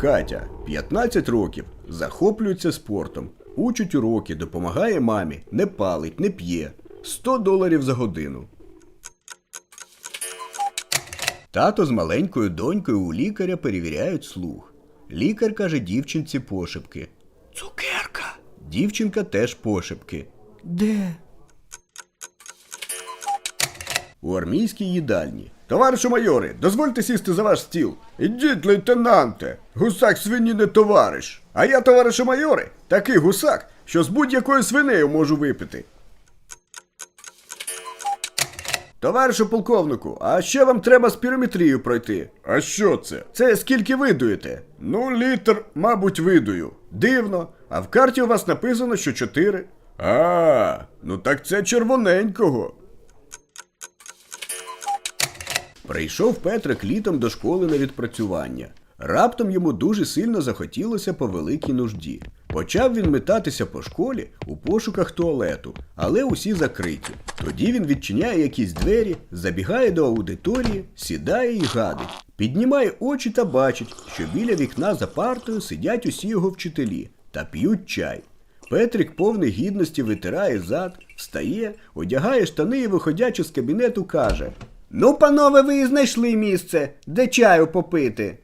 Катя, 15 років, захоплюється спортом, учить уроки, допомагає мамі, не палить, не п'є. 100 доларів за годину. Тато з маленькою донькою у лікаря перевіряють слух. Лікар каже дівчинці пошепки. Цукерка. Дівчинка теж пошепки. Де? У армійській їдальні. Товаришу майори, дозвольте сісти за ваш стіл. Ідіть, лейтенанте. Гусак свині не товариш. А я, товаришу майори, такий гусак, що з будь-якою свинею можу випити. Товаришу полковнику, а ще вам треба спірометрію пройти. А що це? Це скільки видуєте? Ну, літр, мабуть, видую. Дивно. А в карті у вас написано, що чотири. А, ну так це червоненького. Прийшов Петрик літом до школи на відпрацювання. Раптом йому дуже сильно захотілося по великій нужді. Почав він метатися по школі у пошуках туалету, але усі закриті. Тоді він відчиняє якісь двері, забігає до аудиторії, сідає і гадить. Піднімає очі та бачить, що біля вікна за партою сидять усі його вчителі та п'ють чай. Петрик повний гідності витирає зад, встає, одягає штани і, виходячи з кабінету, каже: Ну, панове, ви і знайшли місце, де чаю попити.